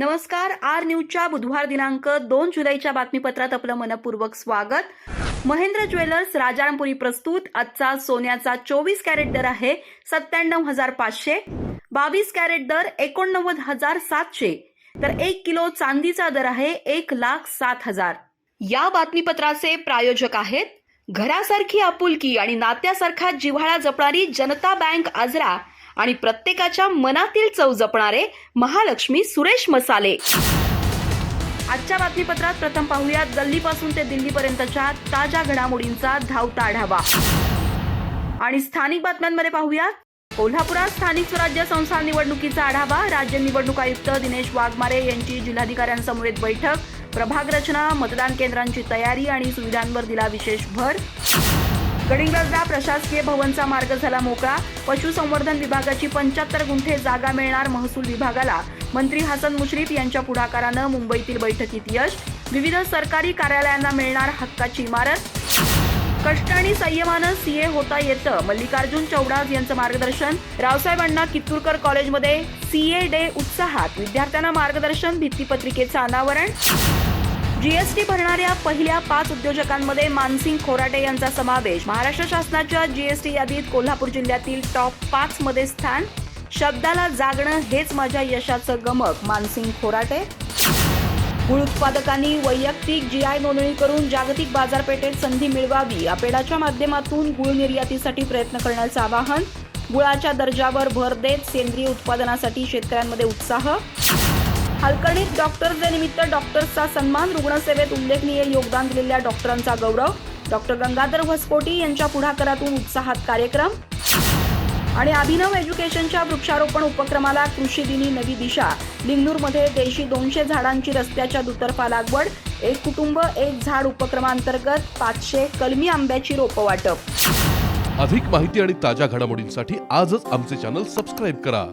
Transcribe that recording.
नमस्कार आर न्यूजच्या बुधवार दिनांक दोन जुलैच्या बातमीपत्रात आपलं मनपूर्वक स्वागत. महेंद्र ज्वेलर्स राजारामपुरी प्रस्तुत. आजचा सोन्याचा चोवीस कॅरेट दर आहे सत्त्याण्णव हजार पाचशे. बावीस कॅरेट दर एकोणनव्वद हजार सातशे. तर एक किलो चांदीचा दर आहे एक लाख सात हजार. या बातमीपत्राचे प्रायोजक आहेत घरासारखी आपुलकी आणि नात्यासारखा जिव्हाळा जपणारी जनता बँक आजरा आणि प्रत्येकाच्या मनातील चव जपणारे महालक्ष्मी सुरेश मसाले. आजच्या बातमीपत्रात प्रथम पाहूया दिल्लीपासून ते दिल्लीपर्यंतच्या ताज्या घडामोडींचा धावता आढावा. आणि स्थानिक बातम्यांमध्ये पाहूया कोल्हापुरात स्थानिक स्वराज्य संस्था निवडणुकीचा आढावा राज्य निवडणूक आयुक्त दिनेश वाघमारे यांची जिल्हाधिकाऱ्यांसमवेत बैठक प्रभाग रचना मतदान केंद्रांची तयारी आणि सुविधांवर दिला विशेष भर. गडिंग्लजला प्रशासकीय भवनचा मार्ग झाला मोकळा. पशुसंवर्धन विभागाची पंच्याहत्तर गुंठे जागा मिळणार महसूल विभागाला. मंत्री हसन मुश्रीफ यांच्या पुढाकारानं मुंबईतील बैठकीत यश. विविध सरकारी कार्यालयांना मिळणार हक्काची इमारत. कष्ट आणि संयमानं सीए होता येतं. मल्लिकार्जुन चौडाज यांचं मार्गदर्शन. रावसाहेब अण्णा कित्तूरकर कॉलेजमध्ये सीए डे उत्साहात. विद्यार्थ्यांना मार्गदर्शन भित्तीपत्रिकेचं अनावरण. जीएसटी भरणाऱ्या पहिल्या पाच उद्योजकांमध्ये मानसिंग खोराटे यांचा समावेश. महाराष्ट्र शासनाच्या जीएसटी यादीत कोल्हापूर जिल्ह्यातील टॉप पाच मध्ये स्थान. शब्दाला जागणं हेच माझ्या यशाचं गमक मानसिंग खोराटे. गुळ उत्पादकांनी वैयक्तिक जीआय नोंदणी करून जागतिक बाजारपेठेत संधी मिळवावी अपेडाच्या माध्यमातून गुळ निर्यातीसाठी प्रयत्न करण्याचं आवाहन. गुळाच्या दर्जावर भर देत सेंद्रिय उत्पादनासाठी शेतकऱ्यांमध्ये उत्साह. हलकर्णीत डॉक्टर्स डे निमित्त डॉक्टर्सचा सन्मान रुग्णसेवेत उल्लेखनीय योगदान दिलेल्या डॉक्टरांचा गौरव. डॉक्टर गंगाधर व्हसकोटी यांच्या पुढाकारातून उत्साहात कार्यक्रम. आणि अभिनव एज्युकेशनच्या वृक्षारोपण उपक्रमाला कृषी दिनी नवी दिशा. लिंगनूरमध्ये देशी दोनशे झाडांची रस्त्याच्या दुतर्फा लागवड. एक कुटुंब एक झाड उपक्रमांतर्गत पाचशे कलमी आंब्याची रोपं वाटप. अधिक माहिती आणि ताज्या घडामोडींसाठी आजच आमचे चॅनल सबस्क्राईब करा.